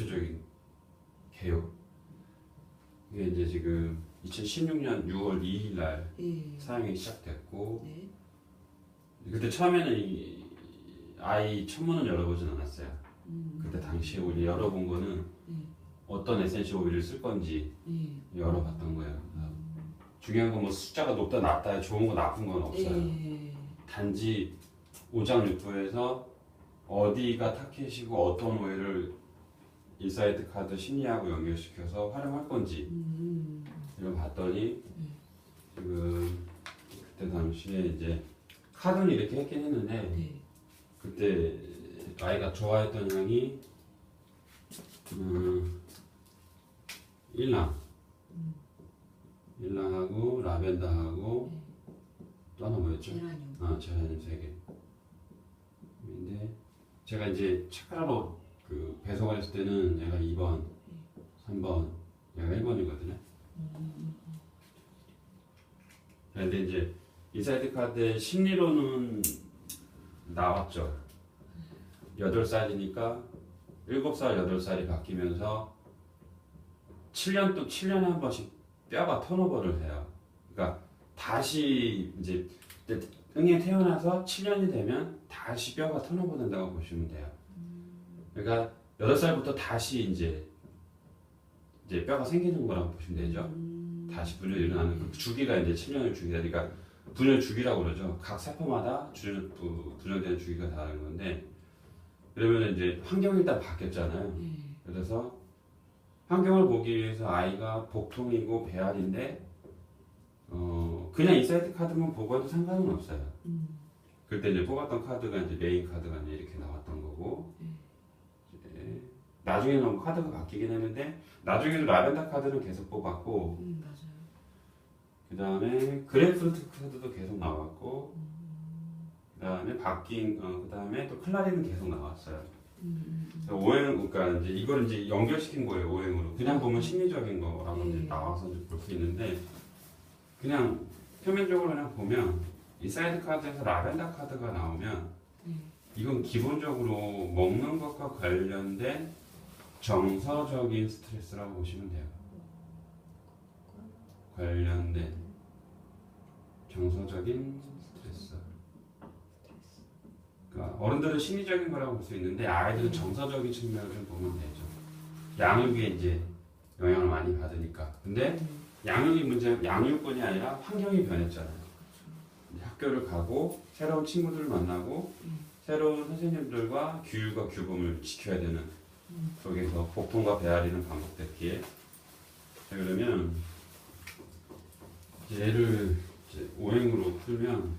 기초적인 개요. 이게 이제 지금 2016년 6월 2일 날 예. 사용이 시작됐고 네. 그때 처음에는 이 아이 천문은 열어보진 않았어요. 음. 그때 당시에 우리 열어본 거는 음. 어떤 에센셜 오일을 쓸 건지 예. 열어봤던 거예요. 중요한 건 뭐 숫자가 높다 낮다 좋은 거 나쁜 건 없어요. 예. 단지 오장육부에서 어디가 타켓이고 어떤 오일을 인사이드 카드 심리하고 연결시켜서 활용할 건지 음. 이걸 봤더니 지금 그때 당시에 이제 카드는 이렇게 했긴 했는데 네. 그때 아이가 좋아했던 향이 음, 일랑 일랑하고 라벤더하고 또 하나 뭐였죠? 계란이요. 아 제라늄 세 개. 근데 제가 이제 차가로 그 했을 때는 얘가 2번, 3번, 얘가 1번이거든요. 근데 이제 인사이드 카드의 심리로는 나왔죠. 8살이니까 7살, 8살이 바뀌면서 7년 또 7년에 한 번씩 뼈가 턴오버를 해요. 그러니까 다시 이제 응에 태어나서 7년이 되면 다시 뼈가 턴오버 된다고 보시면 돼요. 그러니까 8살부터 다시 이제 이제 뼈가 생기는 거라고 보시면 되죠. 다시 분열 일어나는 그 주기가 이제 7년의 주기다. 그러니까 분열 주기라고 그러죠. 각 세포마다 분열되는 주기가 다른 건데 그러면 이제 환경이 일단 바뀌었잖아요. 예. 그래서 환경을 보기 위해서 아이가 복통이고 배알인데 어 그냥 인사이트 카드만 보고 해도 상관은 없어요. 음. 그때 이제 뽑았던 카드가 이제 메인 카드가 이제 이렇게 나왔던 거고 나중에는 뭐 카드가 바뀌긴 했는데 나중에도 라벤더 카드는 계속 뽑았고 음, 맞아요. 그 다음에 그래프루트 카드도 계속 나왔고 그 다음에 바뀐 어, 그 다음에 또 클라리는 계속 나왔어요. 그래서 오행 그러니까 이제 이걸 이제 연결시킨 거예요 오행으로 그냥 보면 심리적인 거라고 이제 네. 나와서 이제 볼수 있는데 그냥 표면적으로 그냥 보면 이 사이드 카드에서 라벤더 카드가 나오면 네. 이건 기본적으로 먹는 것과 관련된 정서적인 스트레스라고 보시면 돼요. 관련된 정서적인 스트레스. 그러니까 어른들은 심리적인 거라고 볼 수 있는데 아이들은 정서적인 측면을 좀 보면 되죠. 양육에 이제 영향을 많이 받으니까. 근데 양육이 문제, 양육뿐이 아니라 환경이 변했잖아요. 학교를 가고 새로운 친구들을 만나고 새로운 선생님들과 규율과 규범을 지켜야 되는 속에서 복통과 배앓이는 반복됐기에. 자, 그러면 얘를 이제 오행으로 풀면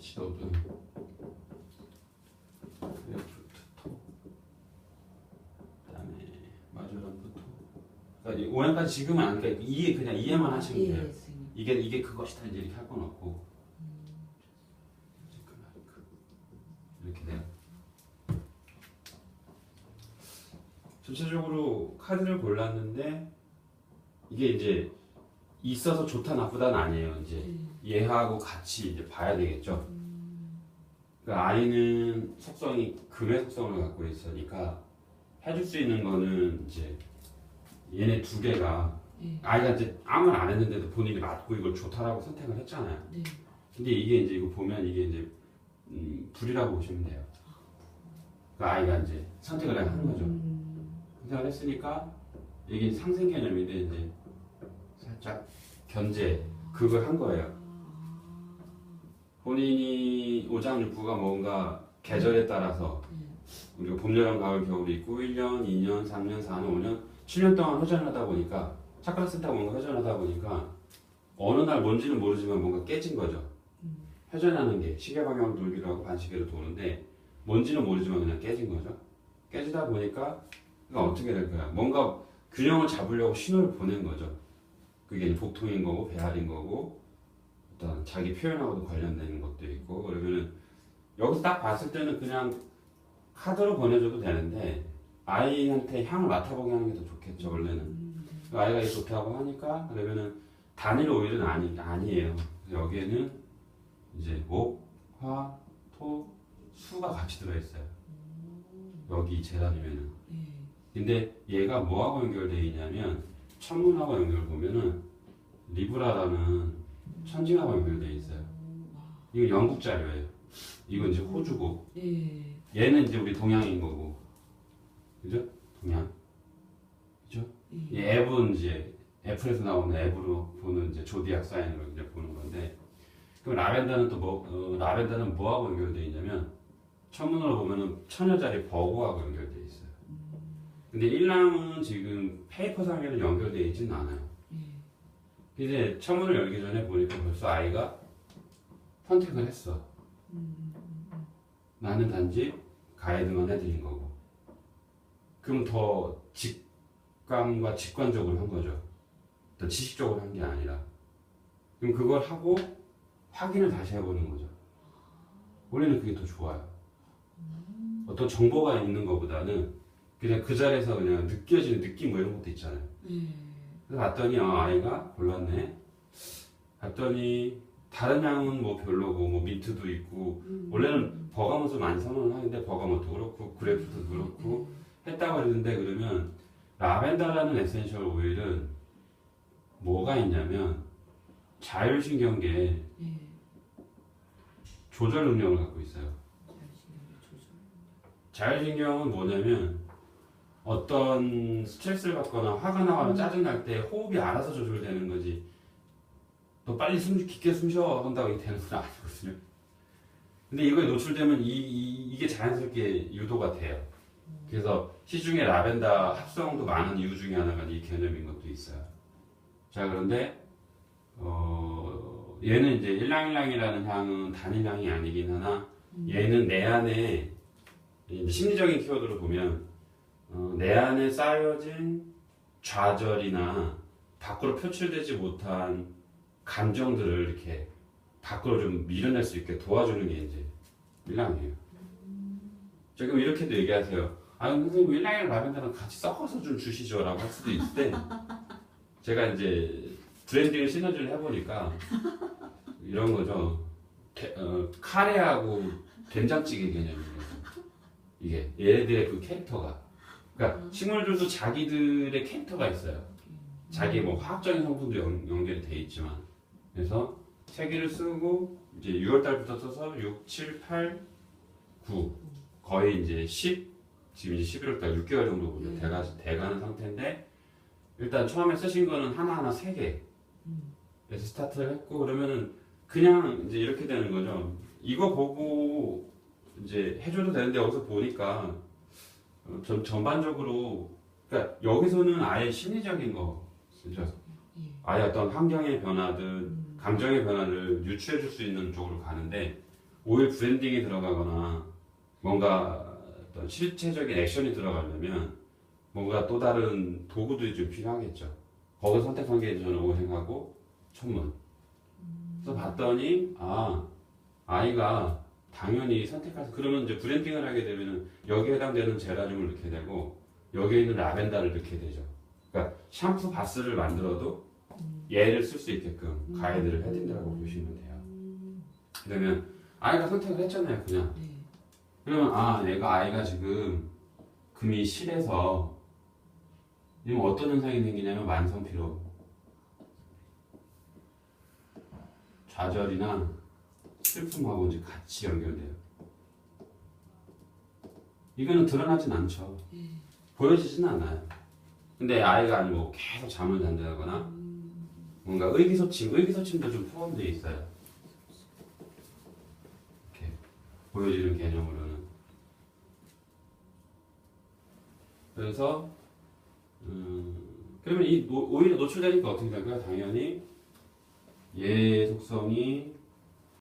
시도든 5년까지 지금은 안 돼. 이해 그냥 이해만 하시면 돼요. 예, 이게 이게 그것이다 이제 이렇게 할 건 없고 이렇게 돼요. 전체적으로 카드를 골랐는데 이게 이제 있어서 좋다 나쁘다는 아니에요. 이제 예. 얘하고 같이 이제 봐야 되겠죠. 음. 그 아이는 속성이 금의 속성을 갖고 있으니까 해줄 수 있는 거는 이제 얘네 두 개가 예. 아이가 이제 말안 했는데도 본인이 맞고 이걸 좋다라고 선택을 했잖아요. 네. 근데 이게 이제 이거 보면 이게 이제 음, 불이라고 보시면 돼요. 그 아이가 이제 선택을 한 거죠. 음. 선택을 했으니까 이게 상생 개념인데 이제 살짝 견제 그걸 한 거예요. 본인이 오장육부가 뭔가 계절에 따라서 우리가 봄, 여름, 가을, 겨울이 있고 1년, 2년, 3년, 4년, 5년, 7년 동안 회전하다 보니까 차크라 센터 뭔가 회전하다 보니까 어느 날 뭔지는 모르지만 뭔가 깨진 거죠. 회전하는 게 시계 방향으로 돌기도 하고 반시계로 도는데 뭔지는 모르지만 그냥 깨진 거죠. 깨지다 보니까 그러니까 어떻게 될 거야? 뭔가 균형을 잡으려고 신호를 보낸 거죠. 그게 복통인 거고 배알인 거고 어떤 자기 표현하고도 관련된 것도 있고 그러면은 여기서 딱 봤을 때는 그냥 카드로 보내줘도 되는데 아이한테 향을 맡아보게 하는 게 더 좋겠죠 원래는 아이가 이게 좋다고 하니까 그러면은 단일 오일은 아니 아니에요. 여기에는 이제 목, 화, 토, 수가 같이 들어 있어요. 여기 재단이면은. 예. 근데 얘가 뭐하고 연결되어 있냐면 천문하고 연결 보면은 리브라라는 천징하고 연결되어 있어요. 이건 영국 자료예요. 이건 이제 호주고 예. 얘는 이제 우리 동양인 거고 그죠? 동양 그죠? 이 예. 앱은 이제 애플에서 나오는 앱으로 보는 이제 조디악 사인으로 이제 보는 건데 그럼 라벤더는 또 뭐, 어, 라벤더는 뭐하고 연결되어 있냐면 천문으로 보면은 천여자리 버고하고 연결되어 있어요. 근데 일랑은 지금 페이퍼상에는 연결되어 있지는 않아요. 예. 이제 천문을 열기 전에 보니까 벌써 아이가 선택을 했어. 나는 단지 가이드만 해드린 거고. 그럼 더 직감과 직관적으로 한 거죠. 더 지식적으로 한 게 아니라. 그럼 그걸 하고 확인을 다시 해보는 거죠. 원래는 그게 더 좋아요. 어떤 정보가 있는 것보다는 그냥 그 자리에서 그냥 느껴지는 느낌 뭐 이런 것도 있잖아요. 예. 그래서 봤더니 아, 아이가 골랐네. 봤더니 다른 향은 뭐 별로고 뭐 민트도 있고 원래는 버가못을 많이 선호를 하는데 버가못도 그렇고 그래프도 그렇고 했다고 그랬는데 그러면 라벤더라는 에센셜 오일은 뭐가 있냐면 자율신경계 예. 조절 능력을 갖고 있어요. 자율신경은 뭐냐면 어떤 스트레스를 받거나 화가 나거나 짜증날 때 호흡이 알아서 조절되는 거지. 너 빨리 숨 깊게 숨 쉬어 한다고 이게 되는 건 아니거든요. 근데 이거에 노출되면 이, 이, 이게 자연스럽게 유도가 돼요. 그래서 시중에 라벤더 합성도 많은 이유 중에 하나가 이 개념인 것도 있어요. 자 그런데 어, 얘는 이제 일랑일랑이라는 향은 단일향이 아니긴 하나 얘는 내 안에 심리적인 키워드로 보면 어, 내 안에 쌓여진 좌절이나 밖으로 표출되지 못한 감정들을 이렇게 밖으로 좀 밀어낼 수 있게 도와주는 게 이제 일랑이에요. 지금 이렇게도 얘기하세요. 아 선생님 일랑이랑 라벤더랑 같이 섞어서 좀 주시죠 라고 할 수도 있을 때 제가 이제 브랜딩을 시너지를 해보니까 이런 거죠. 게- 어, 카레하고 된장찌개 개념이에요. 이게 얘네들의 그 캐릭터가 그러니까 식물들도 자기들의 캐릭터가 있어요. 자기 뭐 화학적인 성분도 연, 연결이 돼 있지만 그래서 세 개를 쓰고 이제 6월 달부터 써서 6, 7, 8, 9 거의 이제 10 지금 이제 11월 달 6개월 정도 이제 돼가 돼가는 상태인데 일단 처음에 쓰신 거는 하나하나 세 개. 그래서 스타트를 했고 그러면은 그냥 이제 이렇게 되는 거죠. 이거 보고 이제 해줘도 되는데 여기서 보니까 어, 전 전반적으로 그러니까 여기서는 아예 심리적인 거 진짜 예. 아예 어떤 환경의 변화든 감정의 변화를 유추해 줄 수 있는 쪽으로 가는데 오일 브랜딩이 들어가거나 뭔가 어떤 실체적인 액션이 들어가려면 뭔가 또 다른 도구들이 좀 필요하겠죠. 거기서 선택한 게 저는 오행하고 천문. 그래서 봤더니 아 아이가 당연히 선택해서 그러면 이제 브랜딩을 하게 되면은 여기에 해당되는 제라늄을 넣게 되고 여기에 있는 라벤더를 넣게 되죠. 그러니까 샴푸 바스를 만들어도 얘를 쓸 수 있게끔 가이드를 해드린다고 보시면 돼요. 그러면 아이가 선택을 했잖아요, 그냥. 네. 그러면 아, 얘가 아이가 지금 금이 실해서 지금 어떤 현상이 생기냐면 만성 피로, 좌절이나 슬픔하고 이제 같이 연결돼요. 이거는 드러나진 않죠. 보여지진 않아요. 근데 아이가 아니고 계속 잠을 잔다거나 뭔가 의기소침, 의기소침도 좀 포함되어 있어요. 이렇게 보여지는 개념으로는. 그래서 음, 그러면 이 노, 오히려 노출되니까 어떻게 될까요? 당연히 얘 속성이